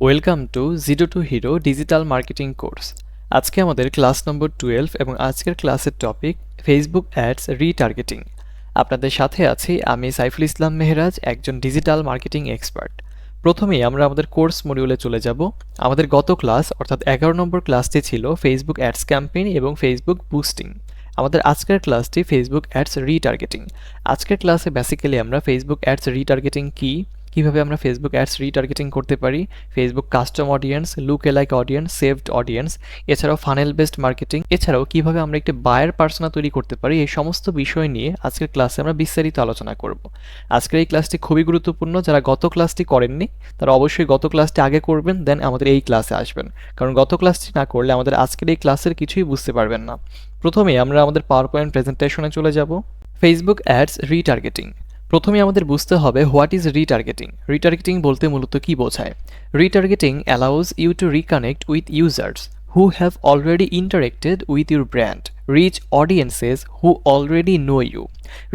Welcome to zero to hero digital marketing course আজকে আমাদের class নম্বর twelve এবং আজকের ক্লাসের টপিক ফেসবুক অ্যাডস রিটার্গেটিং আপনাদের সাথে আছি আমি সাইফুল ইসলাম মেহরাজ, একজন ডিজিটাল মার্কেটিং এক্সপার্ট প্রথমেই আমরা আমাদের কোর্স মডিউলে চলে যাব। আমাদের গত ক্লাস অর্থাৎ এগারো নম্বর ক্লাসটি ছিল ফেসবুক অ্যাডস ক্যাম্পেইন এবং ফেসবুক বুস্টিং আমাদের আজকের ক্লাসটি ফেসবুক অ্যাডস রিটার্গেটিং আজকের ক্লাসে বেসিক্যালি আমরা ফেসবুক অ্যাডস রিটার্গেটিং কী কীভাবে আমরা ফেসবুক অ্যাডস রিটার্গেটিং করতে পারি? Facebook custom audience lookalike audience saved audience এছাড়াও ফানেল বেসড মার্কেটিং এছাড়াও কীভাবে আমরা একটি বায়ার পার্সোনা তৈরি করতে পারি? এই সমস্ত বিষয় নিয়ে আজকের ক্লাসে আমরা বিস্তারিত আলোচনা করব। আজকের এই ক্লাসটি খুবই গুরুত্বপূর্ণ, যারা গত ক্লাসটি করেননি, তারা অবশ্যই গত ক্লাসটি আগে করবেন দেন আমাদের এই ক্লাসে আসবেন। কারণ গত ক্লাসটি না করলে আমাদের আজকের এই ক্লাসের কিছুই বুঝতে পারবেন না। প্রথমেই আমরা আমাদের পাওয়ার পয়েন্ট প্রেজেন্টেশনে চলে যাব। ফেসবুক অ্যাডস রিটার্গেটিং প্রথমে আমাদের বুঝতে হবে হোয়াট ইজ রিটার্গেটিং। রিটার্গেটিং বলতে মূলত কি বোঝায়? Retargeting allows you to reconnect with users who have already interacted with your brand. Reach audiences who already know you.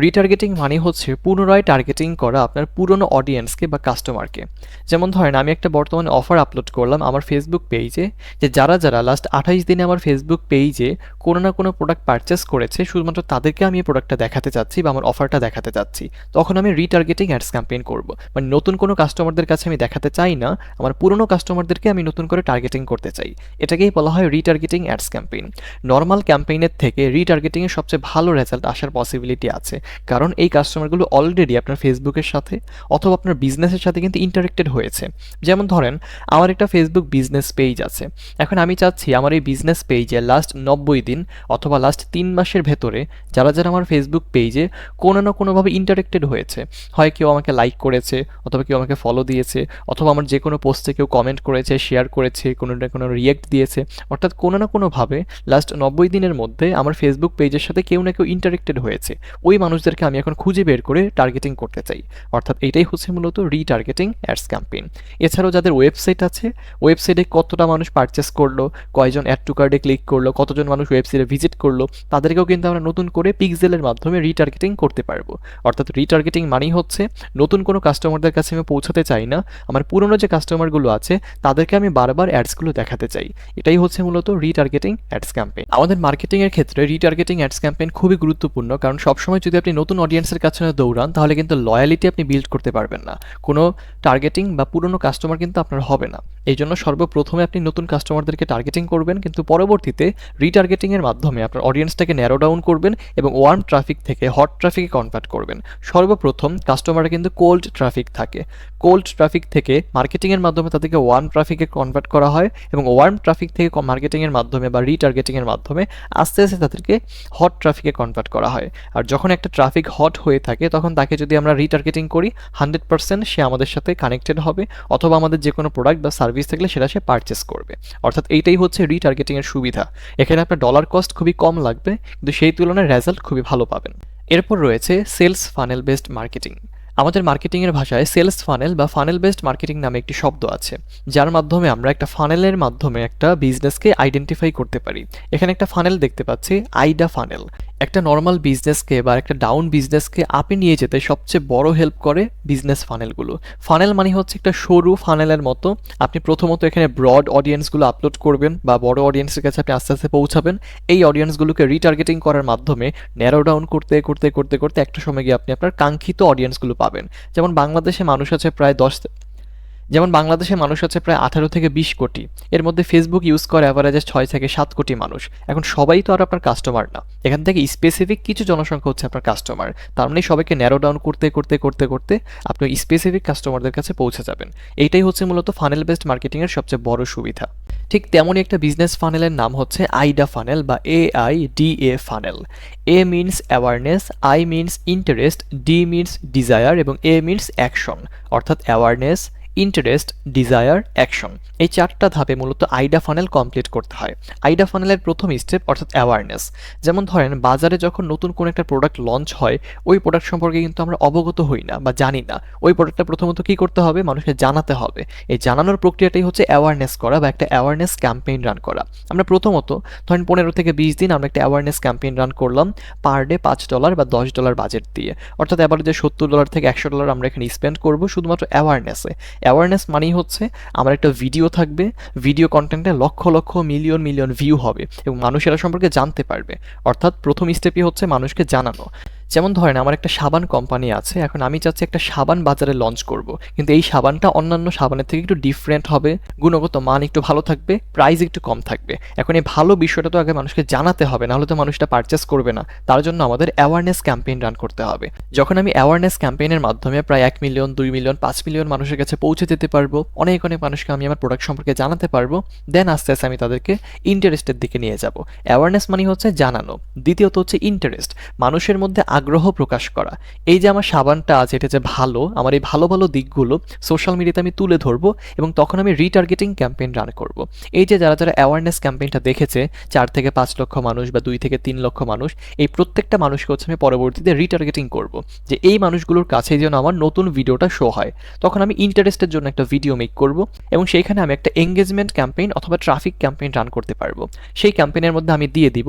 Retargeting মানে হচ্ছে পুনরায় টার্গেটিং করা আপনার পুরনো অডিয়েন্সকে বা কাস্টমারকে যেমন ধরেন, আমি একটা বর্তমানে অফার আপলোড করলাম আমার ফেসবুক পেজে যে যারা যারা লাস্ট আঠাইশ দিনে আমার ফেসবুক পেজে কোনো না কোনো প্রোডাক্ট পারচেস করেছে, শুধুমাত্র তাদেরকে আমি এই প্রোডাক্টটা দেখাতে চাচ্ছি বা আমার অফারটা দেখাতে চাচ্ছি, তখন আমি রিটার্গেটিং অ্যাডস ক্যাম্পেইন করব। মানে নতুন কোনো কাস্টমারদের কাছে আমি দেখাতে চাই না, আমার পুরনো কাস্টমারদেরকে আমি নতুন করে টার্গেটিং করতে চাই। এটাকেই বলা হয় রিটার্গেটিং অ্যাডস ক্যাম্পেইন নর্মাল ক্যাম্পেইনের থেকে রিটার্গেটিংয়ের সবচেয়ে ভালো রেজাল্ট আসার পসিবিলিটি আছে। কারণ এই কাস্টমারগুলো অলরেডি আপনার ফেসবুকের সাথে অথবা আপনার বিজনেসের সাথে কিন্তু ইন্টারেক্টেড হয়েছে। যেমন ধরেন, আমার একটা ফেসবুক বিজনেস পেজ আছে। এখন আমি চাচ্ছি আমার এই বিজনেস পেজে লাস্ট নব্বই দিন অথবা লাস্ট তিন মাসের ভেতরে যারা যারা আমার ফেসবুক পেজে কোনো না কোনোভাবে ইন্টারেক্টেড হয়েছে, হয় কেউ আমাকে লাইক করেছে অথবা কেউ আমাকে ফলো দিয়েছে অথবা আমার যে কোনো পোস্টে কেউ কমেন্ট করেছে শেয়ার করেছে, কোনো না কোনো রিয়েক্ট দিয়েছে, অর্থাৎ কোনো না কোনোভাবে লাস্ট নব্বই দিনের মধ্যে আমার ফেসবুক পেজের সাথে কেউ না কেউ ইন্টারেক্টেড হয়েছে। ওই মানুষদেরকে আমি এখন খুঁজে বের করে টার্গেটিং করতে চাই। অর্থাৎ এটাই হচ্ছে মূলত রিটার্গেটিং অ্যাডস ক্যাম্পেইন এছাড়াও যাদের ওয়েবসাইট আছে ওয়েবসাইটে কতটা মানুষ পারচেস করল, কয়জন অ্যাড টু কার্ডে ক্লিক করল, কতজন মানুষ ওয়েবসাইটে ভিজিট করল, তাদেরকেও কিন্তু আমরা নতুন করে পিক্সেলের মাধ্যমে রিটার্গেটিং করতে পারব। অর্থাৎ রিটার্গেটিং মানেই হচ্ছে, নতুন কোনো কাস্টমারদের কাছে আমি পৌঁছাতে চাই না, আমার পুরনো যে কাস্টমারগুলো আছে, তাদেরকে আমি বারবার অ্যাডসগুলো দেখাতে চাই। এটাই হচ্ছে মূলত রিটার্গেটিং অ্যাডস ক্যাম্পেইন আমাদের মার্কেটিংয়ের ক্ষেত্রে রিটার্গেটিং অ্যাডস ক্যাম্পেইন খুবই গুরুত্বপূর্ণ, কারণ সবসময় যদি আপনি নতুন অডিয়েন্সের কাছে দৌড়ান, তাহলে কিন্তু লয়ালিটি আপনি বিল্ড করতে পারবেন না। কোনো টার্গেটিং বা পুরনো কাস্টমার কিন্তু আপনার হবে না। এই জন্য সর্বপ্রথমে আপনি নতুন কাস্টমারদেরকে টার্গেটিং করবেন, কিন্তু পরবর্তীতে রিটার্গেটিংয়ের মাধ্যমে আপনার অডিয়েন্সটাকে ন্যারো ডাউন করবেন এবং ওয়ার্ম ট্রাফিক থেকে হট ট্রাফিকে কনভার্ট করবেন। সর্বপ্রথম কাস্টমারের কিন্তু কোল্ড ট্রাফিক থাকে। কোল্ড ট্রাফিক থেকে মার্কেটিংয়ের মাধ্যমে তাদেরকে ওয়ার্ম ট্রাফিকে কনভার্ট করা হয় এবং ওয়ার্ম ট্রাফিক থেকে মার্কেটিংয়ের মাধ্যমে বা রিটার্গেটিংয়ের মাধ্যমে আস্তে আস্তে তাদেরকে হট ট্রাফিকে কনভার্ট করা হয়। আর যখন একটা ট্রাফিক হট হয়ে থাকে, তখন তাকে যদি আমরা রিটার্গেটিং করি হান্ড্রেড পার্সেন্ট সে আমাদের সাথে কানেক্টেড হবে, অথবা আমাদের যে কোনো প্রোডাক্ট বা সার্ভিস থাকলে সেটা সে পারচেস করবে। অর্থাৎ এইটাই হচ্ছে রিটার্গেটিংয়ের সুবিধা। এখানে আপনার ডলার কস্ট খুবই কম লাগবে, কিন্তু সেই তুলনায় রেজাল্ট খুবই ভালো পাবেন। এরপর রয়েছে সেলস ফানেল বেসড মার্কেটিং আমাদের মার্কেটিংয়ের ভাষায় সেলস ফানেল বা ফানেল বেসড মার্কেটিং নামে একটি শব্দ আছে, যার মাধ্যমে আমরা একটা ফানেলের মাধ্যমে একটা বিজনেসকে আইডেন্টিফাই করতে পারি। এখানে একটা ফানেল দেখতে পাচ্ছি, আইডা ফানেল একটা নর্মাল বিজনেসকে বা একটা ডাউন বিজনেসকে আপে নিয়ে যেতে সবচেয়ে বড় হেল্প করে বিজনেস ফানেলগুলো ফানেল মানে হচ্ছে একটা সরু ফানেলের মতো। আপনি প্রথমত এখানে ব্রড অডিয়েন্সগুলো আপলোড করবেন বা বড় অডিয়েন্সের কাছে আপনি আস্তে আস্তে পৌঁছাবেন। এই অডিয়েন্সগুলোকে রিটার্গেটিং করার মাধ্যমে ন্যারো ডাউন করতে করতে করতে করতে একটা সময় গিয়ে আপনি আপনার কাঙ্ক্ষিত অডিয়েন্সগুলো পাবেন। যেমন বাংলাদেশে মানুষ আছে প্রায় দশ যেমন বাংলাদেশে মানুষ আছে প্রায় আঠারো থেকে বিশ কোটি। এর মধ্যে ফেসবুক ইউজ করে অ্যাভারেজে ছয় থেকে সাত কোটি মানুষ। এখন সবাই তো আর আপনার কাস্টমার না। এখান থেকে স্পেসিফিক কিছু জনসংখ্যা হচ্ছে আপনার কাস্টমার তার মানে সবাইকে ন্যারো ডাউন করতে করতে করতে করতে আপনি স্পেসিফিক কাস্টমারদের কাছে পৌঁছে যাবেন। এইটাই হচ্ছে মূলত ফানেল বেসড মার্কেটিংয়ের সবচেয়ে বড় সুবিধা। ঠিক তেমনই একটা বিজনেস ফানেলের নাম হচ্ছে আইডা ফানেল বা A I D A funnel A means awareness I means interest D means desire এবং এ মিনস অ্যাকশন অর্থাৎ অ্যাওয়ারনেস ইন্টারেস্ট ডিজায়ার অ্যাকশন এই চারটা ধাপে মূলত আইডা ফানেল কমপ্লিট করতে হয়। আইডা ফানেলের প্রথম স্টেপ অর্থাৎ অ্যাওয়ারনেস যেমন ধরেন, বাজারে যখন নতুন কোনো একটা প্রোডাক্ট লঞ্চ হয়, ওই প্রোডাক্ট সম্পর্কে কিন্তু আমরা অবগত হই না বা জানি না। ওই প্রোডাক্টটা প্রথমত কী করতে হবে? মানুষকে জানাতে হবে। এই জানানোর প্রক্রিয়াটাই হচ্ছে অ্যাওয়ারনেস করা বা একটা অ্যাওয়ারনেস ক্যাম্পেইন রান করা। আমরা প্রথমত, ধরেন পনেরো থেকে বিশ দিন আমরা একটা অ্যাওয়ারনেস ক্যাম্পেইন রান করলাম পার ডে পাঁচ ডলার বা দশ ডলার বাজেট দিয়ে। অর্থাৎ এবার যে সত্তর ডলার থেকে একশো ডলার আমরা এখানে স্পেন্ড করব শুধুমাত্র অ্যাওয়ারনেসে অ্যাওয়ারনেস মানেই হচ্ছে আমার একটা ভিডিও থাকবে। ভিডিও কন্টেন্টে lakh lakh million million view হবে এবং মানুষেরা সম্পর্কে জানতে পারবে। অর্থাৎ প্রথম স্টেপই হচ্ছে মানুষকে জানানো। যেমন ধরেন আমার একটা সাবান কোম্পানি আছে, এখন আমি চাচ্ছি একটা সাবান বাজারে লঞ্চ করব। কিন্তু এই সাবানটা অন্যান্য সাবানের থেকে একটু ডিফারেন্ট হবে, গুণগত মান একটু ভালো থাকবে প্রাইস একটু কম থাকবে। এখন এই ভালো বিষয়টা তো আগে মানুষকে জানাতে হবে, নাহলে তো মানুষটা পারচেস করবে না। তার জন্য আমাদের অ্যাওয়ারনেস ক্যাম্পেইন রান করতে হবে। যখন আমি অ্যাওয়ারনেস ক্যাম্পেইনের মাধ্যমে প্রায় এক মিলিয়ন দুই মিলিয়ন পাঁচ মিলিয়ন মানুষের কাছে পৌঁছে দিতে পারব, অনেক অনেক মানুষকে আমি আমার প্রোডাক্ট সম্পর্কে জানাতে পারব দেন আস্তে আস্তে আমি তাদেরকে ইন্টারেস্টের দিকে নিয়ে যাব। অ্যাওয়ারনেস মানে হচ্ছে জানানো। দ্বিতীয়ত হচ্ছে ইন্টারেস্ট মানুষের মধ্যে আগ্রহ প্রকাশ করা। এই যে আমার সাবানটা আছে, এটা যে ভালো, আমার এই ভালো ভালো দিকগুলো সোশ্যাল মিডিয়াতে আমি তুলে ধরবো এবং তখন আমি রিটার্গেটিং ক্যাম্পেইন রান করব। এই যে যারা যারা অ্যাওয়ারনেস ক্যাম্পেইনটা দেখেছে, চার থেকে পাঁচ লক্ষ মানুষ বা দুই থেকে তিন লক্ষ মানুষ, এই প্রত্যেকটা মানুষকে হচ্ছে আমি পরবর্তীতে রিটার্গেটিং করব। যে এই মানুষগুলোর কাছে যেন আমার নতুন ভিডিওটা শো হয়। তখন আমি ইন্টারেস্টের জন্য একটা ভিডিও মেক করব এবং সেইখানে আমি একটা এঙ্গেজমেন্ট ক্যাম্পেইন অথবা ট্রাফিক ক্যাম্পেইন রান করতে পারব। সেই ক্যাম্পেইনের মধ্যে আমি দিয়ে দিব।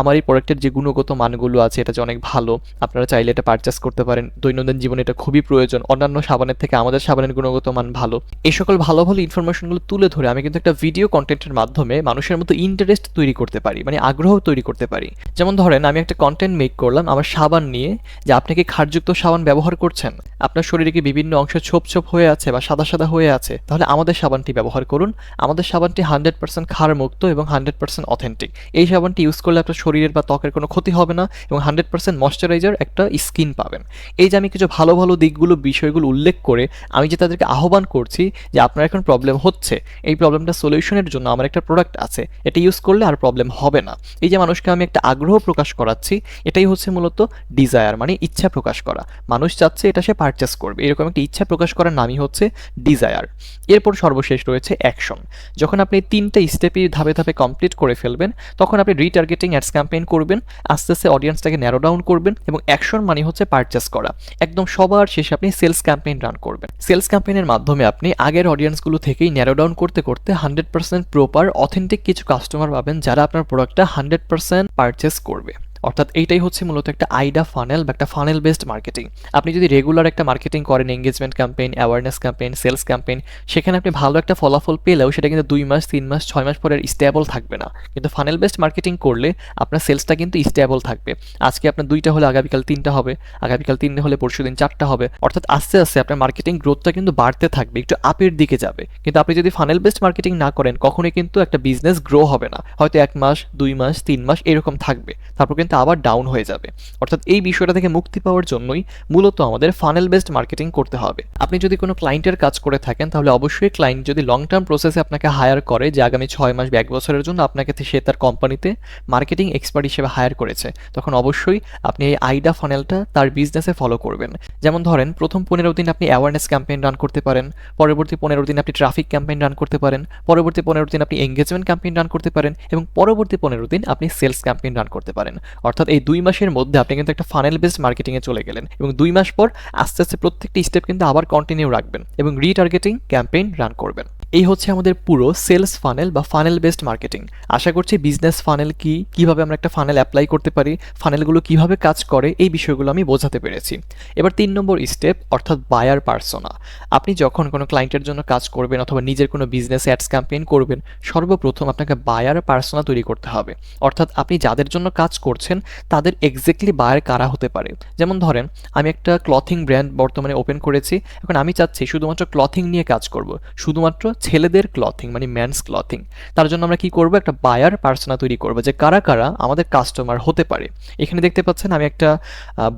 আমার এই প্রোডাক্টের যে গুণগত মানগুলো আছে, এটা যে অনেক ভালো আপনারা চাইলে এটা পারচেস করতে পারেন। দৈনন্দিন জীবনে এটা খুবই প্রয়োজন। অন্যান্য সাবানের থেকে আমাদের সাবানের গুণগত মান ভালো। এই সকল ভালো ভালো ইনফরমেশনগুলো তুলে ধরে আমি কিন্তু একটা ভিডিও কন্টেন্টের মাধ্যমে মানুষের মতো ইন্টারেস্ট তৈরি করতে পারি মানে আগ্রহ তৈরি করতে পারি। যেমন ধরেন, আমি একটা কন্টেন্ট মেক করলাম আমার সাবান নিয়ে যে আপনি কি ক্ষারযুক্ত সাবান ব্যবহার করছেন? আপনার শরীরে কি বিভিন্ন অংশে ছোপ ছোপ হয়ে আছে বা সাদা সাদা হয়ে আছে? তাহলে আমাদের সাবানটি ব্যবহার করুন। আমাদের সাবানটি হান্ড্রেড পার্সেন্ট ক্ষার মুক্ত এবং হান্ড্রেড পার্সেন্ট অথেন্টিক এই সাবানটি ইউজ করলে আপনার শরীরের বা ত্বকের কোনো ক্ষতি হবে না এবং হান্ড্রেড পার্সেন্ট ময়শ্চারাইজার একটা স্কিন পাবেন। এই যে আমি কিছু ভালো ভালো দিকগুলো, বিষয়গুলো উল্লেখ করে আমি যে তাদেরকে আহ্বান করছি যে আপনার এখন প্রবলেম হচ্ছে, এই প্রবলেমটা সলিউশনের জন্য আমার একটা প্রোডাক্ট আছে, এটা ইউজ করলে আর প্রবলেম হবে না। এই যে মানুষকে আমি একটা আগ্রহ প্রকাশ করাচ্ছি, এটাই হচ্ছে মূলত ডিজায়ার মানে ইচ্ছা প্রকাশ করা। মানুষ চাচ্ছে এটা সে পারচেস করবে। এরকম একটা ইচ্ছা প্রকাশ করার নামই হচ্ছে ডিজায়ার এরপর সর্বশেষ রয়েছে অ্যাকশন যখন আপনি তিনটা স্টেপই ধাপে ধাপে কমপ্লিট করে ফেলবেন, তখন আপনি রিটার্গেটিং অ্যাডস ক্যাম্পেইন করবেন, আস্তে আস্তে অডিয়েন্সটাকে ন্যারো ডাউন করবেন এবং অ্যাকশন মানে হচ্ছে পারচেস করা। একদম সবার শেষে আপনি সেলস ক্যাম্পেইন রান করবেন। সেলস ক্যাম্পেইনের মাধ্যমে আপনি আগের অডিয়েন্সগুলো থেকেই ন্যারো ডাউন করতে করতে হান্ড্রেড পার্সেন্ট প্রপার অথেন্টিক কিছু কাস্টমার পাবেন যারা আপনার প্রোডাক্টটা হান্ড্রেড পার্সেন্ট পারচেস করবে। অর্থাৎ এইটাই হচ্ছে মূলত একটা আইডা ফানেল বা একটা ফানেল বেসড মার্কেটিং আপনি যদি রেগুলার একটা মার্কেটিং করেন engagement campaign awareness campaign sales campaign সেখানে আপনি ভালো একটা ফলাফল পেলেও সেটা কিন্তু দুই মাস, তিন মাস, ছয় মাস পরে স্টেবল থাকবে না। কিন্তু ফানেল বেসড মার্কেটিং করলে আপনার সেলসটা কিন্তু স্টেবল থাকবে। আজকে আপনার দুইটা হলে আগামীকাল তিনটা হবে, আগামীকাল তিনটে হলে পরশু দিন চারটা হবে। অর্থাৎ আস্তে আস্তে আপনার মার্কেটিং গ্রোথটা কিন্তু বাড়তে থাকবে, একটু আপের দিকে যাবে। কিন্তু আপনি যদি ফানেল বেসড মার্কেটিং না করেন, কখনোই কিন্তু একটা বিজনেস গ্রো হবে না। হয়তো এক মাস, দুই মাস, তিন মাস এরকম থাকবে। তারপর কিন্তু আবার ডাউন হয়ে যাবে। অর্থাৎ এই বিষয়টা থেকে মুক্তি পাওয়ার জন্যই মূলত আমাদের ফানেল বেসড মার্কেটিং করতে হবে। আপনি যদি কোনো ক্লায়েন্টের কাজ করে থাকেন, তাহলে অবশ্যই ক্লায়েন্ট যদি লং টার্ম প্রসেসে আপনাকে হায়ার করে, যে আগামী ছয় মাস বা এক বছরের জন্য আপনাকে সে তার কোম্পানিতে মার্কেটিং এক্সপার্ট হিসেবে হায়ার করেছে, তখন অবশ্যই আপনি এই আইডা ফানেলটা তার বিজনেসে ফলো করবেন। যেমন ধরেন, প্রথম পনেরো দিন আপনি অ্যাওয়ারনেস ক্যাম্পেইন রান করতে পারেন, পরবর্তী পনেরো দিন আপনি ট্রাফিক ক্যাম্পেইন রান করতে পারেন, পরবর্তী পনেরো দিন আপনি এঙ্গেজমেন্ট ক্যাম্পেইন রান করতে পারেন, এবং পরবর্তী পনেরো দিন আপনি সেলস ক্যাম্পেইন রান করতে পারেন। অর্থাৎ এই দুই মাসের মধ্যে আপনি কিন্তু একটা ফানেল বেসড মার্কেটিংয়ে চলে গেলেন এবং দুই মাস পর আস্তে আস্তে প্রত্যেকটি স্টেপ কিন্তু আবার কন্টিনিউ রাখবেন এবং রিটার্গেটিং ক্যাম্পেইন রান করবেন। এই হচ্ছে আমাদের পুরো সেলস ফানেল বা ফানেল বেসড মার্কেটিং আশা করছি বিজনেস ফানেল কি, কীভাবে আমরা একটা ফানেল অ্যাপ্লাই করতে পারি ফানেলগুলো কীভাবে কাজ করে, এই বিষয়গুলো আমি বোঝাতে পেরেছি। এবার তিন নম্বর স্টেপ অর্থাৎ বায়ার পার্সোনা আপনি যখন কোনো ক্লায়েন্টের জন্য কাজ করবেন অথবা নিজের কোনো বিজনেস অ্যাডস ক্যাম্পেইন করবেন, সর্বপ্রথম আপনাকে বায়ার পার্সোনা তৈরি করতে হবে। অর্থাৎ আপনি যাদের জন্য কাজ করছেন, তাদের এক্স্যাক্টলি বায়ার কারা হতে পারে। যেমন ধরেন, আমি একটা ক্লথিং ব্র্যান্ড বর্তমানে ওপেন করেছি, এখন আমি চাচ্ছি শুধুমাত্র ক্লথিং নিয়ে কাজ করব। শুধুমাত্র ছেলেদের ক্লথিং মানে ম্যানস ক্লথিং তার জন্য আমরা কি করব? একটা বায়ার পার্সোনা তৈরি করব যে কারা কারা আমাদের কাস্টমার হতে পারে। এখানে দেখতে পাচ্ছেন আমি একটা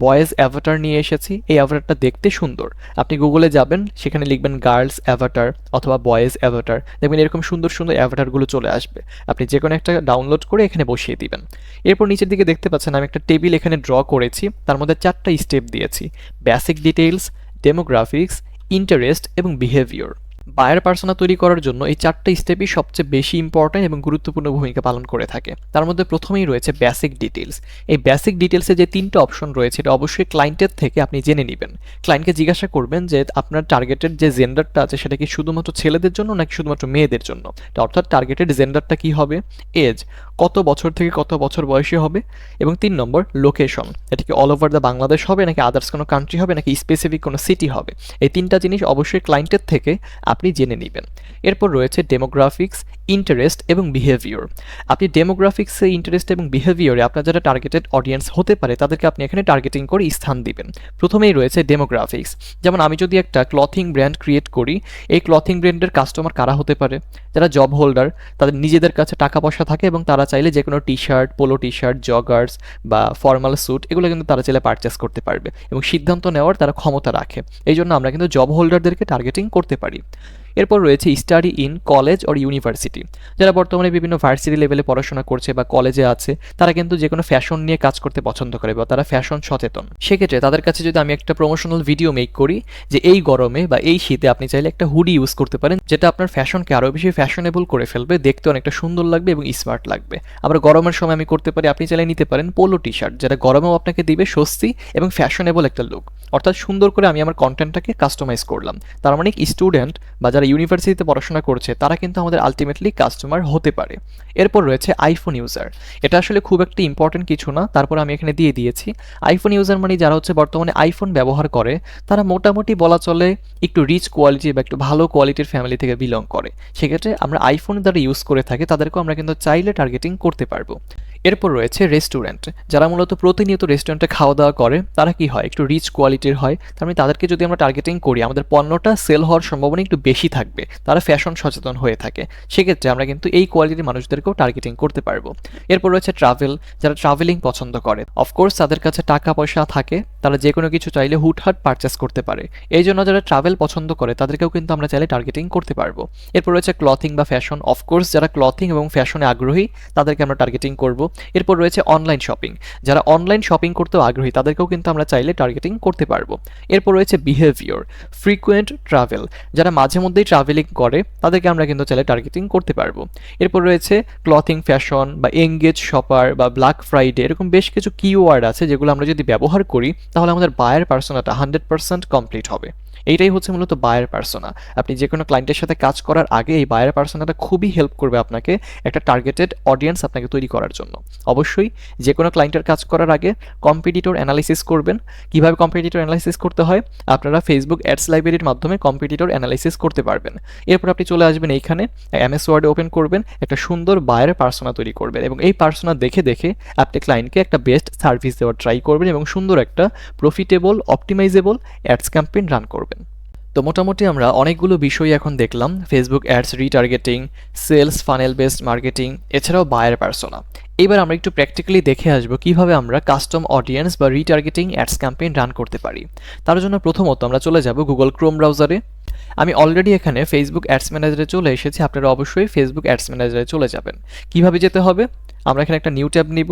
বয়েজ অ্যাভাটার নিয়ে এসেছি। এই অ্যাভাটারটা দেখতে সুন্দর। আপনি গুগলে যাবেন, সেখানে লিখবেন গার্লস অ্যাভাটার অথবা বয়েজ অ্যাভাটার দেখবেন এরকম সুন্দর সুন্দর অ্যাভাটারগুলো চলে আসবে। আপনি যে কোনো একটা ডাউনলোড করে এখানে বসিয়ে দিবেন। এরপর নিচের দিকে দেখতে পাচ্ছেন আমি একটা টেবিল এখানে ড্র করেছি। তার মধ্যে চারটা স্টেপ দিয়েছি। বেসিক ডিটেইলস ডেমোগ্রাফিক্স ইন্টারেস্ট এবং বিহেভিয়ার বায়ার পার্সোনা তৈরি করার জন্য এই চারটে স্টেপই সবচেয়ে বেশি ইম্পর্ট্যান্ট এবং গুরুত্বপূর্ণ ভূমিকা পালন করে থাকে। তার মধ্যে প্রথমেই রয়েছে বেসিক ডিটেলস এই বেসিক ডিটেলসে যে তিনটে অপশন রয়েছে, এটা অবশ্যই ক্লায়েন্টের থেকে আপনি জেনে নেবেন। ক্লায়েন্টকে জিজ্ঞাসা করবেন যে, আপনার টার্গেটের যে জেন্ডারটা আছে, সেটা কি শুধুমাত্র ছেলেদের জন্য নাকি শুধুমাত্র মেয়েদের জন্য? অর্থাৎ টার্গেটেড জেন্ডারটা কি হবে? এজ কত বছর থেকে কত বছর বয়সী হবে এবং তিন নম্বর লোকেশন এটা কি অল ওভার দ্য বাংলাদেশ হবে নাকি আদার্স কোনো কান্ট্রি হবে নাকি স্পেসিফিক কোনো সিটি হবে? এই তিনটা জিনিস অবশ্যই ক্লায়েন্টের থেকে আপনি জেনে নেবেন। এরপর রয়েছে ডেমোগ্রাফিক্স ইন্টারেস্ট এবং বিহেভিয়ার আপনি ডেমোগ্রাফিক্সে ইন্টারেস্ট এবং বিহেভিয়ারে আপনার যারা টার্গেটেড অডিয়েন্স হতে পারে, তাদেরকে আপনি এখানে টার্গেটিং করে স্থান দিবেন। প্রথমেই রয়েছে ডেমোগ্রাফিক্স যেমন আমি যদি একটা ক্লথিং ব্র্যান্ড ক্রিয়েট করি, এই ক্লথিং ব্র্যান্ডের কাস্টমার কারা হতে পারে? যারা জব হোল্ডার তাদের নিজেদের কাছে টাকা পয়সা থাকে এবং তারা চাইলে যে কোনো T shirt polo T shirt joggers বা ফর্মাল স্যুট এগুলো কিন্তু তারা চাইলে পারচেস করতে পারবে এবং সিদ্ধান্ত নেওয়ার তারা ক্ষমতা রাখে। এই জন্য আমরা কিন্তু জব হোল্ডারদেরকে টার্গেটিং করতে পারি। এরপর রয়েছে study in college or university যারা বর্তমানে বিভিন্ন ভার্সিটি লেভেলে পড়াশোনা করছে বা কলেজে আছে, তারা কিন্তু যে কোনো ফ্যাশন নিয়ে কাজ করতে পছন্দ করে বা তারা ফ্যাশন সচেতন। সেক্ষেত্রে তাদের কাছে যদি আমি একটা প্রমোশনাল ভিডিও মেক করি, যে এই গরমে বা এই শীতে আপনি চাইলে একটা হুডি ইউজ করতে পারেন, যেটা আপনার ফ্যাশনকে আরও বেশি ফ্যাশনেবল করে ফেলবে, দেখতে অনেকটা সুন্দর লাগবে এবং স্মার্ট লাগবে। আবার গরমের সময় আমি করতে পারি, আপনি চাইলে নিতে পারেন পোলো টি শার্ট যেটা গরমেও আপনাকে দিবে স্বস্তি এবং ফ্যাশনেবল একটা লুক অর্থাৎ সুন্দর করে আমি আমার কন্টেন্টটাকে কাস্টমাইজ করলাম। তার মানে স্টুডেন্ট বা যারা ইউনিভার্সিটিতে পড়াশোনা করছে, তারা কিন্তু আমাদের আলটিমেটলি কাস্টমার হতে পারে। এরপর রয়েছে আইফোন ইউজার এটা আসলে খুব একটা ইম্পর্টেন্ট কিছু না। তারপর আমি এখানে দিয়ে দিয়েছি। আইফোন ইউজার মানে যারা হচ্ছে বর্তমানে আইফোন ব্যবহার করে, তারা মোটামুটি বলা চলে একটু রিচ কোয়ালিটি বা একটু ভালো কোয়ালিটির ফ্যামিলি থেকে বিলং করে। সেক্ষেত্রে আমরা আইফোন যারা ইউজ করে থাকি, তাদেরকেও আমরা কিন্তু চাইলে টার্গেটিং করতে পারব। এরপর রয়েছে রেস্টুরেন্ট যারা মূলত প্রতিনিয়ত রেস্টুরেন্টে খাওয়া দাওয়া করে, তারা কি হয়? একটু রিচ কোয়ালিটির হয়। তার মানে তাদেরকে যদি আমরা টার্গেটিং করি, আমাদের পণ্যটা সেল হওয়ার সম্ভাবনা একটু বেশি থাকবে। তারা ফ্যাশন সচেতন হয়ে থাকে। সেক্ষেত্রে আমরা কিন্তু এই কোয়ালিটির মানুষদেরকেও টার্গেটিং করতে পারব। এরপর রয়েছে ট্রাভেল যারা ট্রাভেলিং পছন্দ করে। অফকোর্স তাদের কাছে টাকা পয়সা থাকে। তারা যে কোনো কিছু চাইলে হুটহাট পারচেস করতে পারে। এই জন্য যারা ট্রাভেল পছন্দ করে, তাদেরকেও কিন্তু আমরা চাইলে টার্গেটিং করতে পারব। এরপর রয়েছে ক্লথিং বা ফ্যাশন অফকোর্স যারা ক্লথিং এবং ফ্যাশনে আগ্রহী, তাদেরকে আমরা টার্গেটিং করব। এরপর রয়েছে অনলাইন শপিং যারা অনলাইন শপিং করতেও আগ্রহী, তাদেরকেও কিন্তু আমরা চাইলে টার্গেটিং করতে পারব। এরপর রয়েছে বিহেভিয়র ফ্রিকুয়েন্ট ট্রাভেল যারা মাঝে মধ্যেই ট্রাভেলিং করে, তাদেরকে আমরা কিন্তু চাইলে টার্গেটিং করতে পারব। এরপর রয়েছে ক্লথিং ফ্যাশন বা এঙ্গেজ শপার বা ব্ল্যাক ফ্রাইডে এরকম বেশ কিছু কিওয়ার্ড আছে যেগুলো আমরা যদি ব্যবহার করি তাহলে আমাদের বায়ের পার্সোনাটা হান্ড্রেড পার্সেন্ট কমপ্লিট হবে। এইটাই হচ্ছে মূলত বায়ার পার্সোনা আপনি যে কোনো ক্লায়েন্টের সাথে কাজ করার আগে এই বায়ার পার্সোনাটা খুবই হেল্প করবে আপনাকে একটা টার্গেটেড অডিয়েন্স আপনাকে তৈরি করার জন্য। অবশ্যই যে কোনো ক্লায়েন্টের কাজ করার আগে কম্পিটিটর অ্যানালাইসিস করবেন। কীভাবে কম্পিটিটর অ্যানালাইসিস করতে হয়? আপনারা ফেসবুক অ্যাডস লাইব্রেরির মাধ্যমে কম্পিটিটর অ্যানালাইসিস করতে পারবেন। এরপর আপনি চলে আসবেন এইখানে এমএস ওয়ার্ডে ওপেন করবেন, একটা সুন্দর বায়ার পার্সোনা তৈরি করবেন এবং এই পার্সোনা দেখে দেখে আপনি ক্লায়েন্টকে একটা বেস্ট সার্ভিস দেওয়ার ট্রাই করবেন এবং সুন্দর একটা profitable optimizable ads campaign run করবেন। তো মোটামুটি আমরা অনেকগুলো বিষয় এখন দেখলাম Facebook ads retargeting sales funnel based marketing এছাড়াও বায়ার পার্সোনা এবার আমরা একটু প্র্যাকটিক্যালি দেখে আসব কীভাবে আমরা কাস্টম অডিয়েন্স বা রিটার্গেটিং অ্যাডস ক্যাম্পেইন রান করতে পারি। তার জন্য প্রথমত আমরা চলে যাব গুগল ক্রোম ব্রাউজারে আমি অলরেডি এখানে ফেসবুক অ্যাডস ম্যানেজারে চলে এসেছি, আপনারা অবশ্যই ফেসবুক অ্যাডস ম্যানেজারে চলে যাবেন। কীভাবে যেতে হবে? আমরা এখানে একটা নিউ ট্যাব নিব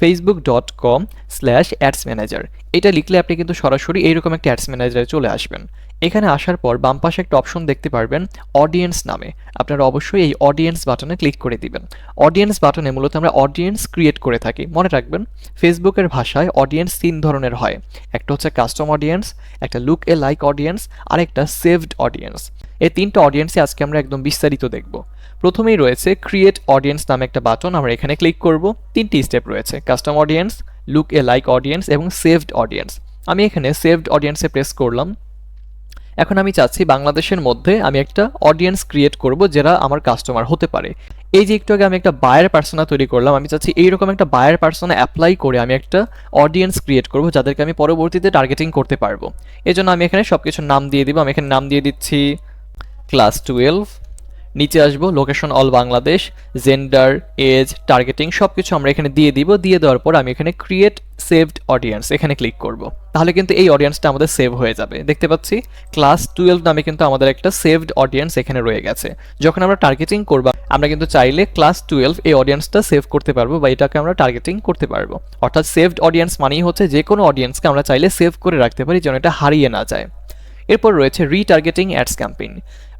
Facebook dot com slash ads manager এটা লিখলে আপনি কিন্তু সরাসরি এইরকম একটা অ্যাডস ম্যানেজারে চলে আসবেন। এখানে আসার পর বাম পাশে একটা অপশন দেখতে পারবেন অডিয়েন্স নামে। আপনারা অবশ্যই এই অডিয়েন্স বাটনে ক্লিক করে দিবেন। অডিয়েন্স বাটনে মূলত আমরা অডিয়েন্স ক্রিয়েট করে থাকি। মনে রাখবেন ফেসবুকের ভাষায় অডিয়েন্স তিন ধরনের হয়। একটা হচ্ছে কাস্টম অডিয়েন্স একটা লুক এ লাইক অডিয়েন্স আর একটা সেভড অডিয়েন্স এই তিনটা অডিয়েন্সে আজকে আমরা একদম বিস্তারিত দেখব। প্রথমেই রয়েছে ক্রিয়েট অডিয়েন্স নামে একটা বাটন আমরা এখানে ক্লিক করব। তিনটি স্টেপ রয়েছে custom audience look a like audience এবং সেভড অডিয়েন্স আমি এখানে সেভড অডিয়েন্সে প্রেস করলাম। এখন আমি চাচ্ছি বাংলাদেশের মধ্যে আমি একটা অডিয়েন্স ক্রিয়েট করব যারা আমার কাস্টমার হতে পারে। এই যে একটু আগে আমি একটা বায়ার পার্সোনা তৈরি করলাম, আমি চাচ্ছি এইরকম একটা বায়ার পার্সোনা অ্যাপ্লাই করে আমি একটা অডিয়েন্স ক্রিয়েট করব যাদেরকে আমি পরবর্তীতে টার্গেটিং করতে পারব। এই জন্য আমি এখানে সব কিছুর নাম দিয়ে দিব, আমি এখানে নাম দিয়ে দিচ্ছি ক্লাস টুয়েলভ। নিচে আসব location all Bangladesh gender age targeting সব কিছু আমরা এখানে দিয়ে দিব। দিয়ে দেওয়ার পর আমি এখানে ক্রিয়েট সেভড অডিয়েন্স এখানে ক্লিক করব। তাহলে কিন্তু এই অডিয়েন্সটা আমাদের সেভ হয়ে যাবে। দেখতে পাচ্ছি ক্লাস টুয়েলভ নামে কিন্তু আমাদের একটা সেভড অডিয়েন্স এখানে রয়ে গেছে। যখন আমরা টার্গেটিং করব, আমরা কিন্তু চাইলে ক্লাস টুয়েলভ এই অডিয়েন্সটা সেভ করতে পারব বা এটাকে আমরা টার্গেটিং করতে পারব। অর্থাৎ সেভড অডিয়েন্স মানেই হচ্ছে যে কোনো অডিয়েন্সকে আমরা চাইলে সেভ করে রাখতে পারি যেন এটা হারিয়ে না যায়। এরপর রয়েছে retargeting ads campaign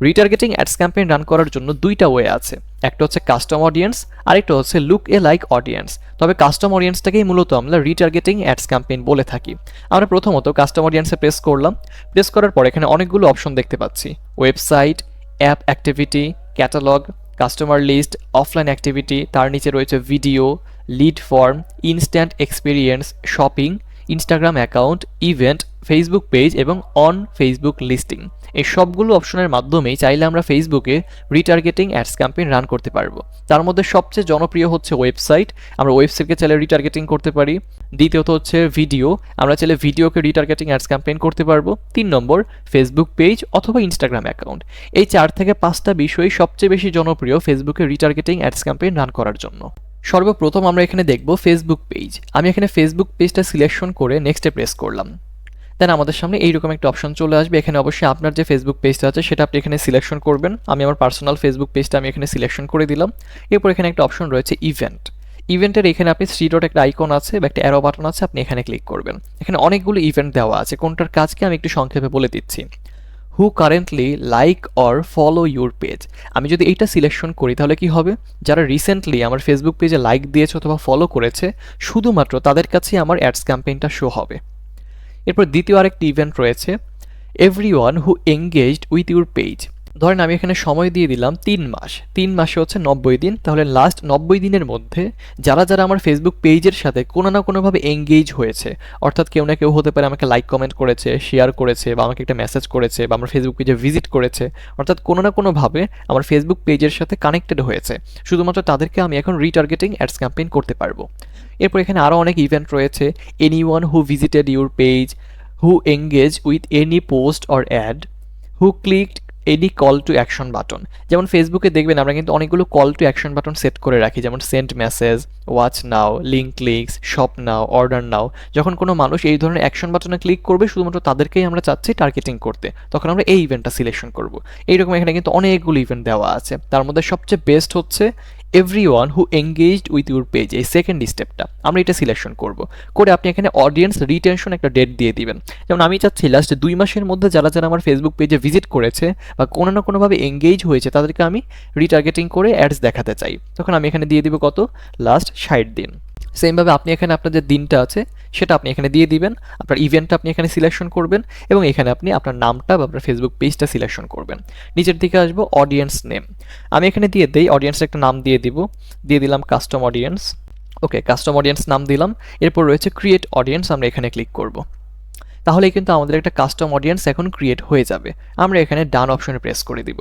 retargeting ads campaign run করার জন্য দুইটা ওয়ে আছে। একটা হচ্ছে কাস্টম অডিয়েন্স আরেকটা হচ্ছে লুক এ লাইক অডিয়েন্স তবে কাস্টম অডিয়েন্সটাকেই মূলত আমরা রিটার্গেটিং অ্যাডস ক্যাম্পেইন বলে থাকি। আমরা প্রথমত কাস্টম অডিয়েন্সে প্রেস করলাম। প্রেস করার পর এখানে অনেকগুলো অপশন দেখতে পাচ্ছি। Website app activity catalogue customer list offline activity তার নিচে রয়েছে video lead form instant experience shopping Instagram account event Facebook page এবং অন ফেসবুক লিস্টিং এই সবগুলো অপশনের মাধ্যমেই চাইলে আমরা ফেসবুকে রিটার্গেটিং অ্যাডস ক্যাম্পেইন রান করতে পারব। তার মধ্যে সবচেয়ে জনপ্রিয় হচ্ছে ওয়েবসাইট আমরা ওয়েবসাইটকে চাইলে রিটার্গেটিং করতে পারি। দ্বিতীয়ত হচ্ছে ভিডিও আমরা চাইলে ভিডিওকে রিটার্গেটিং অ্যাডস ক্যাম্পেইন করতে পারব। তিন নম্বর ফেসবুক পেজ অথবা ইনস্টাগ্রাম অ্যাকাউন্ট এই চার থেকে পাঁচটা বিষয় সবচেয়ে বেশি জনপ্রিয় ফেসবুকে রিটার্গেটিং অ্যাডস ক্যাম্পেইন রান করার জন্য। সর্বপ্রথম আমরা এখানে দেখব ফেসবুক পেজ আমি এখানে ফেসবুক পেজটা সিলেকশন করে নেক্সটে প্রেস করলাম। দেন আমাদের সামনে এইরকম একটা অপশন চলে আসবে। এখানে অবশ্যই আপনার যে ফেসবুক পেজটা আছে, সেটা আপনি এখানে সিলেকশন করবেন। আমি আমার পার্সোনাল ফেসবুক পেজটা আমি এখানে সিলেকশন করে দিলাম। এরপর এখানে একটা অপশন রয়েছে ইভেন্ট ইভেন্টের এখানে আপনি থ্রি ডট একটা আইকন আছে বা একটা অ্যারো বাটন আছে, আপনি এখানে ক্লিক করবেন। এখানে অনেকগুলো ইভেন্ট দেওয়া আছে। কোনটার কাজকে আমি একটু সংক্ষেপে বলে দিচ্ছি। Who currently like or follow your page আমি যদি এইটা সিলেকশন করি, তাহলে কি হবে? যারা রিসেন্টলি আমার ফেসবুক পেজে লাইক দিয়েছে অথবা ফলো করেছে, শুধুমাত্র তাদের কাছেই আমার অ্যাডস ক্যাম্পেইনটা শো হবে। এরপর দ্বিতীয় আরেকটি ইভেন্ট রয়েছে everyone who engaged with your page ধরেন আমি এখানে সময় দিয়ে দিলাম তিন মাস। তিন মাসে হচ্ছে নব্বই দিন। তাহলে লাস্ট নব্বই দিনের মধ্যে যারা যারা আমার ফেসবুক পেজের সাথে কোনো না কোনোভাবে এঙ্গেজ হয়েছে, অর্থাৎ কেউ না কেউ হতে পারে আমাকে লাইক কমেন্ট করেছে শেয়ার করেছে, বা আমাকে একটা মেসেজ করেছে, বা আমার ফেসবুক পেজে ভিজিট করেছে, অর্থাৎ কোনো না কোনোভাবে আমার ফেসবুক পেজের সাথে কানেক্টেড হয়েছে। শুধুমাত্র তাদেরকে আমি এখন রিটার্গেটিং অ্যাডস ক্যাম্পেইন করতে পারব। এরপর এখানে আরও অনেক ইভেন্ট রয়েছে। Anyone who visited your page who engage with any post or ad who clicked any call to action button যেমন ফেসবুকে দেখবেন আমরা কিন্তু অনেকগুলো call to action button set করে রাখি, যেমন send message watch now link clicks shop now order now যখন কোনো মানুষ এই ধরনের অ্যাকশন বাটনে ক্লিক করবে, শুধুমাত্র তাদেরকেই আমরা চাচ্ছি টার্গেটিং করতে। তখন আমরা এই ইভেন্টটা সিলেকশন করব। এইরকম এখানে কিন্তু অনেকগুলো ইভেন্ট দেওয়া আছে। তার মধ্যে সবচেয়ে বেস্ট হচ্ছে everyone who engaged with your page এই সেকেন্ড স্টেপটা আমরা এটা সিলেকশন করব। করে আপনি এখানে অডিয়েন্স রিটেনশন একটা ডেট দিয়ে দিবেন। যেমন আমি চাচ্ছি লাস্ট দুই মাসের মধ্যে যারা যারা আমার ফেসবুক পেজে ভিজিট করেছে বা কোনো না কোনোভাবে এঙ্গেজ হয়েছে, তাদেরকে আমি রিটার্গেটিং করে অ্যাডস দেখাতে চাই। তখন আমি এখানে দিয়ে দিব কত? লাস্ট ষাট দিন। সেমভাবে আপনি এখানে আপনার যে দিনটা আছে, সেটা আপনি এখানে দিয়ে দিবেন, আপনার ইভেন্টটা আপনি এখানে সিলেকশন করবেন, এবং এখানে আপনি আপনার নামটা বা আপনার ফেসবুক পেজটা সিলেকশন করবেন। নিচের দিকে আসব অডিয়েন্স নেম আমি এখানে দিয়ে দিই অডিয়েন্সের একটা নাম দিয়ে দিব। দিয়ে দিলাম custom audience okay custom audience নাম দিলাম। এরপর রয়েছে ক্রিয়েট অডিয়েন্স আমরা এখানে ক্লিক করব। তাহলে কিন্তু আমাদের একটা কাস্টম অডিয়েন্স এখন ক্রিয়েট হয়ে যাবে। আমরা এখানে ডান অপশনে প্রেস করে দিব।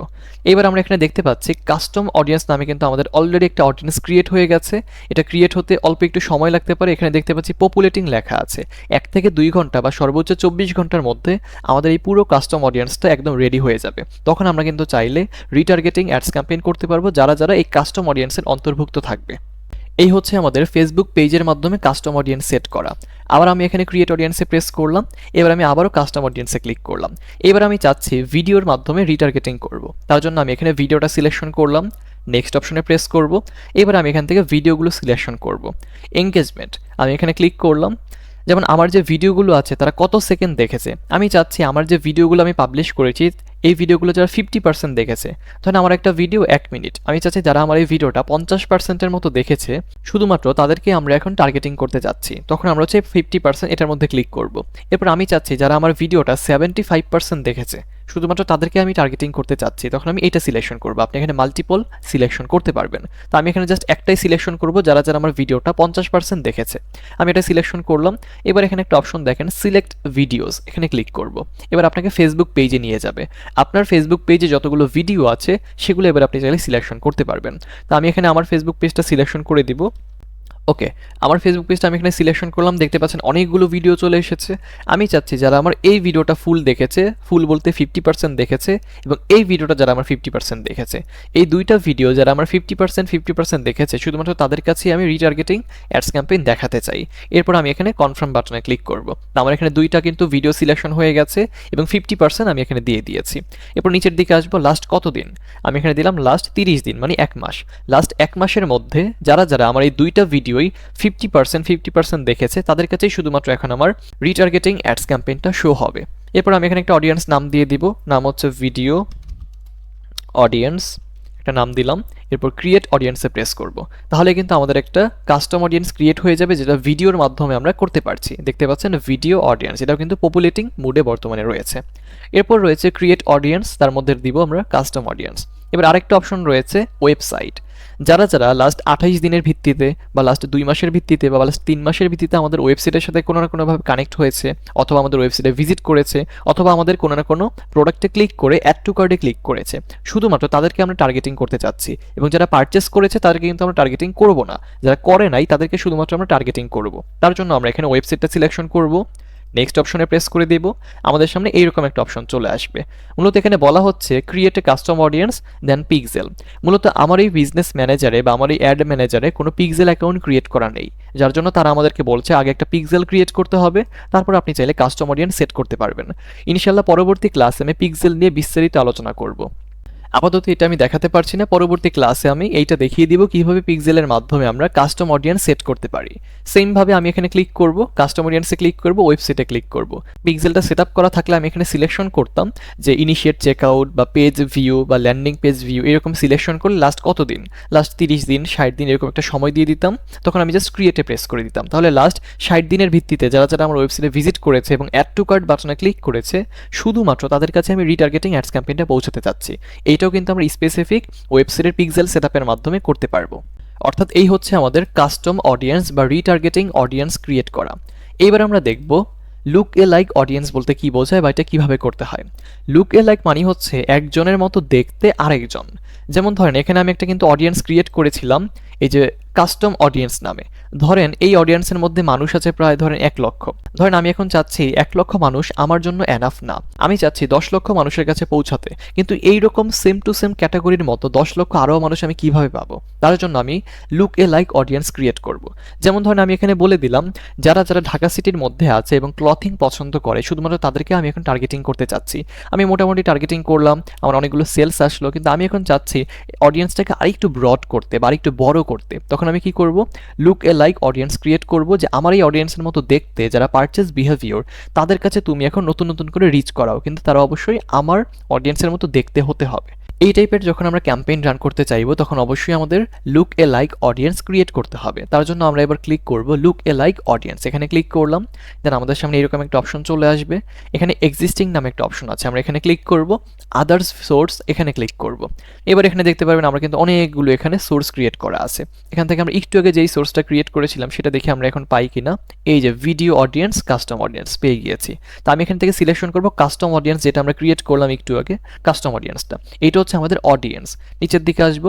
এবার আমরা এখানে দেখতে পাচ্ছি কাস্টম অডিয়েন্স নামে কিন্তু আমাদের অলরেডি একটা অডিয়েন্স ক্রিয়েট হয়ে গেছে। এটা ক্রিয়েট হতে অল্প একটু সময় লাগতে পারে। এখানে দেখতে পাচ্ছি পপুলেটিং লেখা আছে। এক থেকে দুই ঘণ্টা বা সর্বোচ্চ চব্বিশ ঘণ্টার মধ্যে আমাদের এই পুরো কাস্টম অডিয়েন্সটা একদম রেডি হয়ে যাবে। তখন আমরা কিন্তু চাইলে রিটার্গেটিং অ্যাডস ক্যাম্পেইন করতে পারব। যারা যারা এই কাস্টম অডিয়েন্সের অন্তর্ভুক্ত থাকবে। এই হচ্ছে আমাদের ফেসবুক পেজের মাধ্যমে কাস্টম অডিয়েন্স সেট করা। আবার আমি এখানে ক্রিয়েট অডিয়েন্সে প্রেস করলাম, এবার আমি আবারও কাস্টম অডিয়েন্সে ক্লিক করলাম। এবার আমি চাচ্ছি ভিডিওর মাধ্যমে রিটার্গেটিং করব। তার জন্য আমি এখানে ভিডিওটা সিলেকশন করলাম নেক্সট অপশনে প্রেস করব, এবার আমি এখান থেকে ভিডিওগুলো সিলেকশন করব। এঙ্গেজমেন্ট আমি এখানে ক্লিক করলাম যেমন আমার যে ভিডিওগুলো আছে, তারা কত সেকেন্ড দেখেছে। আমি চাচ্ছি আমার যে ভিডিওগুলো আমি পাবলিশ করেছি, এই ভিডিওগুলো যারা ফিফটি পার্সেন্ট দেখেছে, ধরেন আমার একটা ভিডিও এক মিনিট আমি চাচ্ছি যারা আমার এই ভিডিওটা পঞ্চাশ পার্সেন্টের মতো দেখেছে, শুধুমাত্র তাদেরকে আমরা এখন টার্গেটিং করতে যাচ্ছি। তখন আমরা হচ্ছে ফিফটি পার্সেন্ট এটার মধ্যে ক্লিক করব। এরপর আমি চাচ্ছি যারা আমার ভিডিওটা সেভেন্টি ফাইভ পার্সেন্ট দেখেছে শুধুমাত্র তাদেরকে আমি টার্গেটিং করতে চাচ্ছি, তখন আমি এটা সিলেকশন করব। আপনি এখানে মাল্টিপল সিলেকশন করতে পারবেন। তো আমি এখানে জাস্ট একটাই সিলেকশন করব, যারা যারা আমার ভিডিওটা পঞ্চাশ পার্সেন্ট দেখেছে। আমি এটা সিলেকশন করলাম। এবার এখানে একটা অপশন দেখেন সিলেক্ট ভিডিওস এখানে ক্লিক করব। এবার আপনাকে ফেসবুক পেজে নিয়ে যাবে। আপনার ফেসবুক পেজে যতগুলো ভিডিও আছে, সেগুলো এবার আপনি চাইলে সিলেকশন করতে পারবেন। তো আমি এখানে আমার ফেসবুক পেজটা সিলেকশন করে দিব। ওকে আমার ফেসবুক পেজটা আমি এখানে সিলেকশন করলাম। দেখতে পাচ্ছেন অনেকগুলো ভিডিও চলে এসেছে। আমি চাচ্ছি যারা আমার এই ভিডিওটা ফুল দেখেছে ফুল বলতে ফিফটি পার্সেন্ট দেখেছে এবং এই ভিডিওটা যারা আমার ফিফটি পার্সেন্ট দেখেছে। এই দুইটা ভিডিও যারা আমার ফিফটি পার্সেন্ট ফিফটি পার্সেন্ট দেখেছে, শুধুমাত্র তাদের কাছেই আমি রিটার্গেটিং অ্যাডস ক্যাম্পেইন দেখাতে চাই। এরপর আমি এখানে কনফার্ম বাটনে ক্লিক করব। আমার এখানে দুইটা কিন্তু ভিডিও সিলেকশন হয়ে গেছে এবং ফিফটি পার্সেন্ট আমি এখানে দিয়ে দিয়েছি। এরপর নিচের দিকে আসব লাস্ট কত দিন আমি এখানে দিলাম লাস্ট তিরিশ দিন মানে এক মাস। লাস্ট এক মাসের মধ্যে যারা যারা আমার এই দুইটা ভিডিওই ফিফটি পার্সেন্ট ফিফটি পার্সেন্ট দেখেছে, তাদের কাছেই শুধুমাত্র এখন আমার রিটার্গেটিং অ্যাডস ক্যাম্পেইনটা শো হবে। এরপর আমি এখানে একটা অডিয়েন্স নাম দিয়ে দিব, নাম হচ্ছে ভিডিও অডিয়েন্স একটা নাম দিলাম, এরপর ক্রিয়েট অডিয়েন্সে প্রেস করব। তাহলে কিন্তু আমাদের একটা কাস্টম অডিয়েন্স ক্রিয়েট হয়ে যাবে, যেটা ভিডিওর মাধ্যমে আমরা করতে পারছি। দেখতে পাচ্ছেন ভিডিও অডিয়েন্স এটাও কিন্তু পপুলেটিং মুডে বর্তমানে রয়েছে। এরপর রয়েছে ক্রিয়েট অডিয়েন্স তার মধ্যে দিব আমরা কাস্টম অডিয়েন্স এবার আরেকটা অপশন রয়েছে ওয়েবসাইট যারা যারা লাস্ট আঠাইশ দিনের ভিত্তিতে বা লাস্ট দুই মাসের ভিত্তিতে বা লাস্ট তিন মাসের ভিত্তিতে আমাদের ওয়েবসাইটের সাথে কোনো না কোনোভাবে কানেক্ট হয়েছে অথবা আমাদের ওয়েবসাইটে ভিজিট করেছে অথবা আমাদের কোনো না কোনো প্রোডাক্টে ক্লিক করে অ্যাড টু কার্ডে ক্লিক করেছে। শুধুমাত্র তাদেরকে আমরা টার্গেটিং করতে চাচ্ছি এবং যারা পারচেস করেছে তাদেরকে কিন্তু আমরা টার্গেটিং করব না। যারা করে নাই তাদেরকে শুধুমাত্র আমরা টার্গেটিং করব। তার জন্য আমরা এখানে ওয়েবসাইটটা সিলেকশন করব। নেক্সট অপশনে প্রেস করে দিব। আমাদের সামনে এইরকম একটা অপশন চলে আসবে। মূলত এখানে বলা হচ্ছে create a custom audience then pixel মূলত আমার এই বিজনেস ম্যানেজারে বা আমার এই অ্যাড ম্যানেজারে কোনো পিক্সেল অ্যাকাউন্ট ক্রিয়েট করা নেই। যার জন্য তারা আমাদেরকে বলছে, আগে একটা পিক্সেল ক্রিয়েট করতে হবে। তারপর আপনি চাইলে কাস্টম অডিয়েন্স সেট করতে পারবেন। ইনশাল্লাহ পরবর্তী ক্লাসে আমি পিক্সেল নিয়ে বিস্তারিত আলোচনা করব। আপাতত এটা আমি দেখাতে পারছি না, পরবর্তী ক্লাসে আমি এইটা দেখিয়ে দিব কীভাবে পিক্সেলের মাধ্যমে আমরা কাস্টম অডিয়েন্স সেট করতে পারি। সেমভাবে আমি এখানে ক্লিক করব কাস্টম অডিয়েন্সে ক্লিক করব ওয়েবসাইটে ক্লিক করব। পিক্সেলটা সেট করা থাকলে আমি এখানে সিলেকশন করতাম যে ইনিশিয়েট চেকআউট বা পেজ ভিউ বা ল্যান্ডিং পেজ ভিউ এরকম সিলেকশন করলে লাস্ট কত দিন? লাস্ট তিরিশ দিন, ষাট দিন এরকম একটা সময় দিয়ে দিতাম। তখন আমি জাস্ট ক্রিয়েটে প্রেস করে দিতাম। তাহলে লাস্ট ষাট দিনের ভিত্তিতে যারা যারা আমার ওয়েবসাইটে ভিজিট করেছে এবং অ্যাড টু কার্ড বাটনে ক্লিক করেছে, শুধুমাত্র তাদের কাছে আমি রিটার্গেটিং অ্যাডস ক্যাম্পেইনটা পৌঁছাতে চাচ্ছি। এইটাও কিন্তু আমরা স্পেসিফিক ওয়েবসাইটের পিক্সেল সেট মাধ্যমে করতে পারব। অর্থাৎ এই হচ্ছে আমাদের কাস্টম অডিয়েন্স বা রিটার্গেটিং অডিয়েন্স ক্রিয়েট করা। এবার আমরা দেখব লুক এ লাইক অডিয়েন্স বলতে কি বোঝায় বা এটা কীভাবে করতে হয়। লুক এ লাইক মানে হচ্ছে একজনের মতো দেখতে আরেকজন। যেমন ধরেন, এখানে আমি একটা কিন্তু অডিয়েন্স ক্রিয়েট করেছিলাম। এই যে কাস্টম অডিয়েন্স নামে। ধরেন এই অডিয়েন্সের মধ্যে মানুষ আছে প্রায় ধরেন এক লক্ষ। ধরেন আমি এখন চাচ্ছি এক লক্ষ মানুষ আমার জন্য এনাফ না। আমি চাচ্ছি দশ লক্ষ মানুষের কাছে পৌঁছাতে। কিন্তু এই রকম সেম টু সেম ক্যাটাগরির মতো দশ লক্ষ আরও মানুষ আমি কীভাবে পাবো? তার জন্য আমি লুক এ লাইক অডিয়েন্স ক্রিয়েট করব। যেমন ধরেন আমি এখানে বলে দিলাম, যারা যারা ঢাকা সিটির মধ্যে আছে এবং ক্লথিং পছন্দ করে, শুধুমাত্র তাদেরকে আমি এখন টার্গেটিং করতে চাচ্ছি। আমি মোটামুটি টার্গেটিং করলাম, আমার অনেকগুলো সেলস আসলো, কিন্তু আমি এখন চাচ্ছি অডিয়েন্সটাকে আরেকটু ব্রড করতে বা আরেকটু বড় করতে। তখন আমি কি করব? লুক এ লাইক অডিয়েন্স ক্রিয়েট করব যে আমার এই অডিয়েন্সের মতো দেখতে যারা পারচেস বিহেভিয়র তাদের কাছে তুমি এখন নতুন নতুন করে রিচ করাও। কিন্তু তারা অবশ্যই আমার অডিয়েন্সের মতো দেখতে হতে হবে। এই টাইপের যখন আমরা ক্যাম্পেইন রান করতে চাইব, তখন অবশ্যই আমাদের লুক এ লাইক অডিয়েন্স ক্রিয়েট করতে হবে। তার জন্য আমরা এবার ক্লিক করব লুক এ লাইক অডিয়েন্স এখানে ক্লিক করলাম দেন আমাদের সামনে এরকম একটা অপশন চলে আসবে। এখানে এক্সিস্টিং নামে একটা অপশন আছে, আমরা এখানে ক্লিক করব আদার্স সোর্স এখানে ক্লিক করব। এবার এখানে দেখতে পারবেন আমরা কিন্তু অনেকগুলো এখানে সোর্স ক্রিয়েট করা আছে। এখান থেকে আমরা একটু আগে যেই সোর্সটা ক্রিয়েট করেছিলাম, সেটা দেখে আমরা এখন পাই কিনা। এই যে ভিডিও অডিয়েন্স কাস্টম অডিয়েন্স পেয়ে গিয়েছি। তা আমি এখান থেকে সিলেকশন করব কাস্টম অডিয়েন্স যেটা আমরা ক্রিয়েট করলাম একটু আগে কাস্টম অডিয়েন্সটা এইটা হচ্ছে আমাদের অডিয়েন্স নিচের দিকে আসব।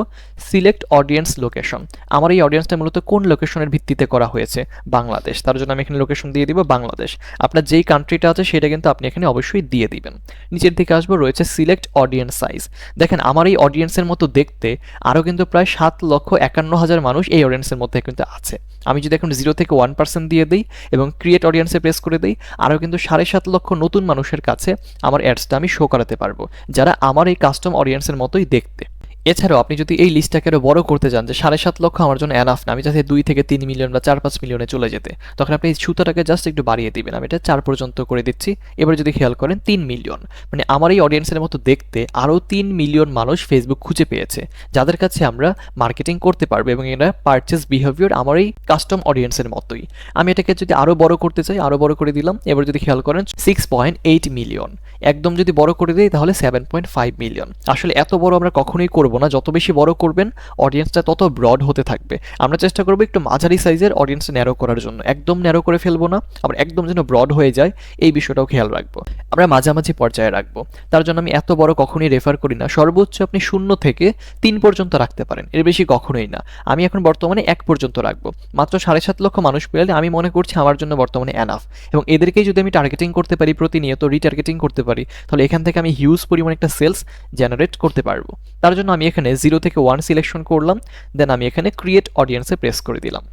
সিলেক্ট অডিয়েন্স লোকেশন আমার এই অডিয়েন্সটা মূলত কোন লোকেশনের ভিত্তিতে করা হয়েছে? বাংলাদেশ। তার জন্য আমি এখানে লোকেশন দিয়ে দিব বাংলাদেশ। আপনার যেই কান্ট্রিটা আছে, সেটা কিন্তু আপনি এখানে অবশ্যই দিয়ে দিবেন। নিচের দিকে আসব, রয়েছে সিলেক্ট অডিয়েন্স সাইজ দেখেন, আমার এই অডিয়েন্সের মতো দেখতে আরও কিন্তু প্রায় সাত লক্ষ একান্ন হাজার মানুষ এই অডিয়েন্সের মধ্যে কিন্তু আছে। আমি যদি এখন জিরো থেকে ওয়ান পার্সেন্ট দিয়ে দিই এবং ক্রিয়েট অডিয়েন্সে প্রেস করে দিই, আরও কিন্তু সাড়ে সাত লক্ষ নতুন মানুষের কাছে আমার অ্যাডসটা আমি শো করাতে পারব। যারা আমার এই কাস্টম অডিয়েন্সের মতোই দেখতে। এছাড়াও আপনি যদি এই লিস্টটাকে আরও বড় করতে চান যে সাড়ে সাত লক্ষ আমার জন্য অ্যানাফ না, আমি চাচ্ছি দুই থেকে তিন মিলিয়ন বা চার পাঁচ মিলিয়নে চলে যেতে, তখন আপনি এই সুতাটাকে জাস্ট একটু বাড়িয়ে দিবেন। আমি এটা চার পর্যন্ত করে দিচ্ছি। এবার যদি খেয়াল করেন, তিন মিলিয়ন মানে আমার এই অডিয়েন্সের মতো দেখতে আরও তিন মিলিয়ন মানুষ ফেসবুক খুঁজে পেয়েছে, যাদের কাছে আমরা মার্কেটিং করতে পারব এবং এরা পারচেস বিহেভিয়ার আমার এই কাস্টম অডিয়েন্সের মতোই। আমি এটাকে যদি আরও বড় করতে চাই আরও বড় করে দিলাম। এবার যদি খেয়াল করেন সিক্স পয়েন্ট এইট মিলিয়ন একদম যদি বড় করে দিই, তাহলে সেভেন পয়েন্ট ফাইভ মিলিয়ন আসলে এত বড় আমরা কখনোই করব না। যত বেশি বড় করবেন অডিয়েন্সটা তত ব্রড হতে থাকবে। আমরা চেষ্টা করব একটু মাঝারি সাইজের অডিয়েন্সটা ন্যারো করার জন্য। একদম ন্যারো করে ফেলব না, আবার একদম যেন ব্রড হয়ে যায়, এই বিষয়টাও খেয়াল রাখব। আমরা মাঝামাঝি পর্যায়ে রাখব। তার জন্য আমি এত বড় কখনোই রেফার করি না। সর্বোচ্চ আপনি শূন্য থেকে তিন পর্যন্ত রাখতে পারেন। এর বেশি কখনোই না। আমি এখন বর্তমানে এক পর্যন্ত রাখব। মাত্র সাড়ে সাত লক্ষ মানুষ পেলে আমি মনে করছি আমার জন্য বর্তমানে অ্যানাফ এবং এদেরকেই যদি আমি টার্গেটিং করতে পারি প্রতিনিয়ত রিটার্গেটিং করতে পারি, তাহলে এখান থেকে আমি হিউজ পরিমাণ একটা সেলস জেনারেট করতে পারব। তার জন্য আমি এখানে জিরো থেকে ওয়ান সিলেকশন করলাম দেন আমি এখানে ক্রিয়েট অডিয়েন্সে প্রেস করে দিলাম।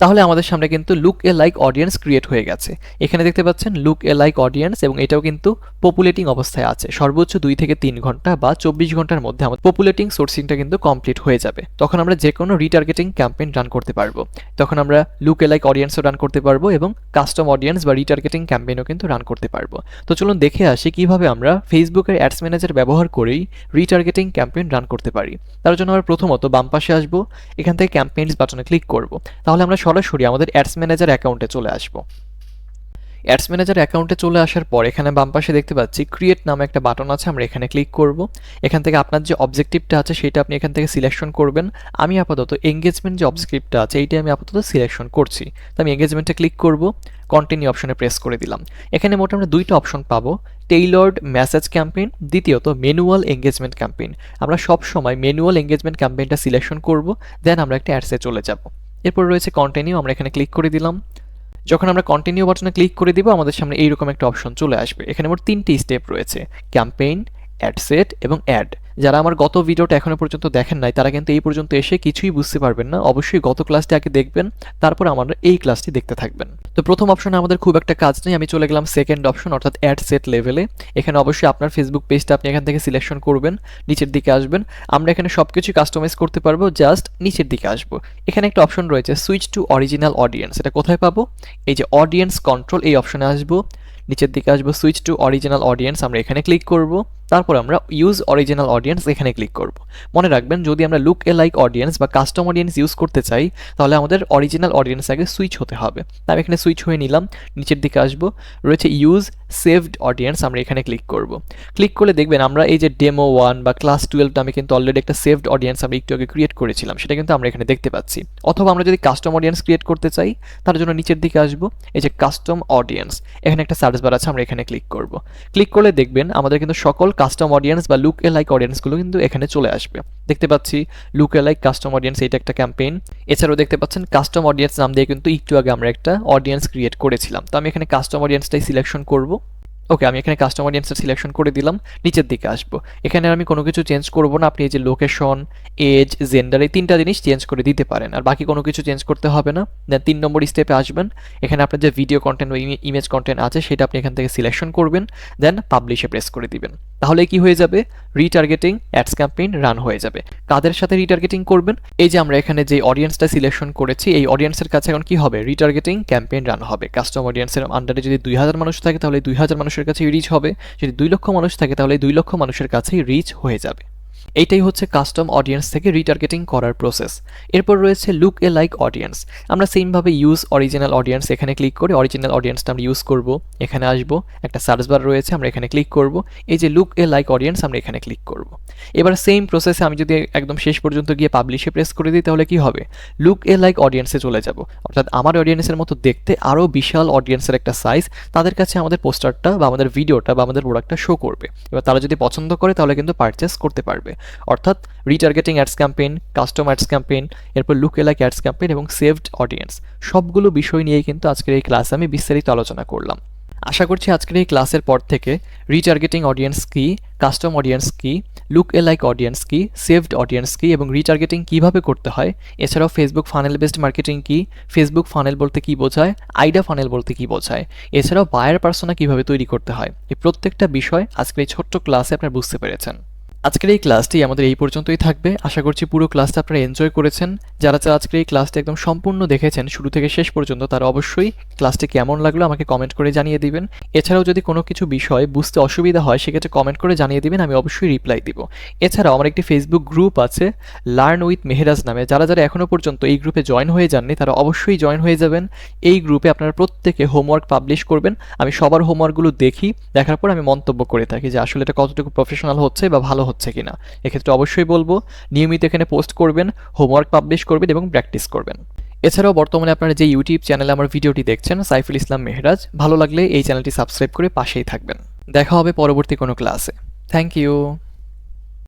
তাহলে আমাদের সামনে কিন্তু লুক এ লাইক অডিয়েন্স ক্রিয়েট হয়ে গেছে। এখানে দেখতে পাচ্ছেন লুক এ লাইক অডিয়েন্স এবং এটাও কিন্তু পপুলেটিং অবস্থায় আছে। সর্বোচ্চ দুই থেকে তিন ঘণ্টা বা চব্বিশ ঘণ্টার মধ্যে আমাদের পপুলেটিং সোর্সিংটা কিন্তু কমপ্লিট হয়ে যাবে। তখন আমরা যে কোনো রিটার্গেটিং ক্যাম্পেইন রান করতে পারব। তখন আমরা লুক এ লাইক অডিয়েন্সও রান করতে পারব এবং কাস্টম অডিয়েন্স বা রিটার্গেটিং ক্যাম্পেইনও কিন্তু রান করতে পারব। তো চলুন দেখে আসি কীভাবে আমরা ফেসবুকের অ্যাডস ম্যানেজার ব্যবহার করেই রিটার্গেটিং ক্যাম্পেইন রান করতে পারি। তার জন্য আমরা প্রথমত বাম পাশে আসব, এখান থেকে ক্যাম্পেইনস বাটনে ক্লিক করব। তাহলে আমরা সরাসরি আমাদের অ্যাডস ম্যানেজার অ্যাকাউন্টে চলে আসব। অ্যাডস ম্যানেজার অ্যাকাউন্টে চলে আসার পর এখানে বাম পাশে দেখতে পাচ্ছি ক্রিয়েট নামে একটা বাটন আছে, আমরা এখানে ক্লিক করব। এখান থেকে আপনার যে অবজেক্টিভটা আছে সেটা আপনি এখান থেকে সিলেকশন করবেন। আমি আপাতত এঙ্গেজমেন্ট যে অবজেক্টিভটা আছে এইটা আমি আপাতত সিলেকশন করছি। তো আমি এঙ্গেজমেন্টে ক্লিক করব কন্টিনিউ অপশনে প্রেস করে দিলাম। এখানে মোট আমরা দুইটা অপশন পাবো টেইলর্ড মেসেজ ক্যাম্পেইন দ্বিতীয়ত ম্যানুয়াল এঙ্গেজমেন্ট ক্যাম্পেইন আমরা সব সময় ম্যানুয়াল এঙ্গেজমেন্ট ক্যাম্পেইনটা সিলেকশন করব দেন আমরা একটা অ্যাডসে চলে যাব। এরপর রয়েছে কন্টিনিউ আমরা এখানে ক্লিক করে দিলাম। যখন আমরা কন্টিনিউ বাটনে ক্লিক করে দিব, আমাদের সামনে এইরকম একটা অপশন চলে আসবে। এখানে মোট তিনটি স্টেপ রয়েছে। ক্যাম্পেইন অ্যাড সেট এবং অ্যাড যারা আমার গত ভিডিওটা এখনও পর্যন্ত দেখেন নাই, তারা কিন্তু এই পর্যন্ত এসে কিছুই বুঝতে পারবেন না। অবশ্যই গত ক্লাসটি আগে দেখবেন, তারপর আমার এই ক্লাসটি দেখতে থাকবেন। তো প্রথম অপশনে আমাদের খুব একটা কাজ নেই, আমি চলে গেলাম সেকেন্ড অপশন অর্থাৎ অ্যাড সেট লেভেলে এখানে অবশ্যই আপনার ফেসবুক পেজটা আপনি এখান থেকে সিলেকশন করবেন, নিচের দিকে আসবেন। আমরা এখানে সব কিছু কাস্টমাইজ করতে পারব জাস্ট নিচের দিকে আসব। এখানে একটা অপশন রয়েছে সুইচ টু অরিজিনাল অডিয়েন্স এটা কোথায় পাবো? এই যে অডিয়েন্স কন্ট্রোল এই অপশনে আসব। নিচের দিকে আসব সুইচ টু অরিজিনাল অডিয়েন্স আমরা এখানে ক্লিক করব। তারপর আমরা ইউজ অরিজিনাল অডিয়েন্স এখানে ক্লিক করব। মনে রাখবেন, যদি আমরা লুক এ লাইক অডিয়েন্স বা কাস্টম অডিয়েন্স ইউজ করতে চাই, তাহলে আমাদের অরিজিনাল অডিয়েন্স আগে সুইচ হতে হবে। আমি এখানে সুইচ হয়ে নিলাম, নিচের দিকে আসব। রয়েছে ইউজ সেভড অডিয়েন্স আমরা এখানে ক্লিক করব। ক্লিক করলে দেখবেন আমরা এই যে ডেমো ওয়ান বা ক্লাস টুয়েলভ আমি কিন্তু অলরেডি একটা সেভড অডিয়েন্স আমরা একটু আগে ক্রিয়েট করেছিলাম, সেটা কিন্তু আমরা এখানে দেখতে পাচ্ছি। অথবা আমরা যদি কাস্টম অডিয়েন্স ক্রিয়েট করতে চাই, তার জন্য নিচের দিকে আসব, এই যে কাস্টম অডিয়েন্স এখানে একটা সার্চ বার আছে, আমরা এখানে ক্লিক করব। ক্লিক করলে দেখবেন আমাদের কিন্তু সকল কাস্টম অডিয়েন্স বা লুক এ লাইক অডিয়েন্সগুলো কিন্তু এখানে চলে আসবে। দেখতে পাচ্ছি লুক এ লাইক কাস্টম অডিয়েন্স এটা একটা ক্যাম্পেইন এছাড়াও দেখতে পাচ্ছেন কাস্টম অডিয়েন্স নাম দিয়ে কিন্তু একটু আগে আমরা একটা অডিয়েন্স ক্রিয়েট করেছিলাম। তো আমি এখানে কাস্টম অডিয়েন্সটাই সিলেকশন করব। ওকে আমি এখানে কাস্টম অডিয়েন্সটা সিলেকশন করে দিলাম, নিচের দিকে আসব। এখানে আমি কোনো কিছু চেঞ্জ করব না, আপনি এই যে লোকেশন এজ জেন্ডার এই তিনটা জিনিস চেঞ্জ করে দিতে পারেন। আর বাকি কোনো কিছু চেঞ্জ করতে হবে না দেন তিন নম্বর স্টেপে আসবেন। এখানে আপনার যে ভিডিও কন্টেন্ট বা ইমেজ কন্টেন্ট আছে, সেটা আপনি এখান থেকে সিলেকশন করবেন দেন পাবলিশে প্রেস করে দিবেন। তাহলে কি হয়ে যাবে? রিটার্গেটিং অ্যাডস ক্যাম্পেইন রান হয়ে যাবে। কাদের সাথে রিটার্গেটিং করবেন? এই যে আমরা এখানে যে অডিয়েন্সটা সিলেকশন করেছি, এই অডিয়েন্সের কাছে এখন কি হবে? রিটার্গেটিং ক্যাম্পেইন রান হবে। কাস্টম অডিয়েন্সের আন্ডারে যদি দুই হাজার মানুষ থাকে, তাহলে দুই হাজার মানুষের কাছে রিচ হবে। যদি দুই লক্ষ মানুষ থাকে, তাহলে দুই লক্ষ মানুষের কাছেই রিচ হয়ে যাবে। এইটাই হচ্ছে কাস্টম অডিয়েন্স থেকে রিটার্গেটিং করার প্রসেস এরপর রয়েছে লুক এ লাইক অডিয়েন্স আমরা সেমভাবে ইউজ অরিজিনাল অডিয়েন্স এখানে ক্লিক করে অরিজিনাল অডিয়েন্সটা আমরা ইউজ করব। এখানে আসব, একটা সার্চ বার রয়েছে, আমরা এখানে ক্লিক করব। এই যে লুক এ লাইক অডিয়েন্স আমরা এখানে ক্লিক করব। এবার সেম প্রসেসে আমি যদি একদম শেষ পর্যন্ত গিয়ে পাবলিশে প্রেস করে দিই, তাহলে কি হবে? লুক এ লাইক অডিয়েন্সে চলে যাব। অর্থাৎ আমার অডিয়েন্সের মতো দেখতে আরও বিশাল অডিয়েন্সের একটা সাইজ তাদের কাছে আমাদের পোস্টারটা বা আমাদের ভিডিওটা বা আমাদের প্রোডাক্টটা শো করবে। এবার তারা যদি পছন্দ করে, তাহলে কিন্তু পারচেস করতে পারবে। অর্থাৎ retargeting ads campaign custom ads campaign এরপর লুক এলাক অ্যাডস ক্যাম্পেইন এবং সেভড অডিয়েন্স সবগুলো বিষয় নিয়েই কিন্তু আজকের এই ক্লাসে আমি বিস্তারিত আলোচনা করলাম। আশা করছি আজকের এই ক্লাসের পর থেকে রিটার্গেটিং অডিয়েন্স কি কাস্টম অডিয়েন্স কি লুক এ লাইক অডিয়েন্স কি সেভড অডিয়েন্স কি এবং রিটার্গেটিং কীভাবে করতে হয়, এছাড়াও ফেসবুক ফানেল বেসড মার্কেটিং কি ফেসবুক ফানেল বলতে কি বোঝায় আইডা ফানেল বলতে কি বোঝায়, এছাড়াও বায়ার পার্সোনা কীভাবে তৈরি করতে হয়, এই প্রত্যেকটা বিষয় আজকের এই ছোট্ট ক্লাসে আপনারা বুঝতে পেরেছেন। আজকের এই ক্লাসটি আমাদের এই পর্যন্তই থাকবে। আশা করছি পুরো ক্লাসটা আপনারা এনজয় করেছেন। যারা যারা আজকের এই ক্লাসটি একদম সম্পূর্ণ দেখেছেন, শুরু থেকে শেষ পর্যন্ত, তারা অবশ্যই ক্লাসটি কেমন লাগল আমাকে কমেন্ট করে জানিয়ে দিবেন। এছাড়াও যদি কোনো কিছু বিষয় বুঝতে অসুবিধা হয়, সেক্ষেত্রে কমেন্ট করে জানিয়ে দিবেন, আমি অবশ্যই রিপ্লাই দিব। এছাড়াও আমার একটি ফেসবুক গ্রুপ আছে লার্ন উইথ মেহেরাজ নামে। যারা যারা এখনও পর্যন্ত এই গ্রুপে জয়েন হয়ে যাননি, তারা অবশ্যই জয়েন হয়ে যাবেন। এই গ্রুপে আপনারা প্রত্যেকে হোমওয়ার্ক পাবলিশ করবেন। আমি সবার হোমওয়ার্কগুলো দেখি, দেখার পর আমি মন্তব্য করে থাকি যে আসলে এটা কতটুকু প্রফেশনাল হচ্ছে বা ভালো হচ্ছে কিনা। এক্ষেত্রে অবশ্যই বলব, নিয়মিত এখানে পোস্ট করবেন, হোমওয়ার্ক পাবলিশ করবেন এবং প্র্যাকটিস করবেন। এছাড়াও বর্তমানে আপনারা যে ইউটিউব চ্যানেলে আমার ভিডিওটি দেখছেন, সাইফুল ইসলাম মেহরাজ, ভালো লাগলে এই চ্যানেলটি সাবস্ক্রাইব করে পাশেই থাকবেন। দেখা হবে পরবর্তী কোনো ক্লাসে। Thank you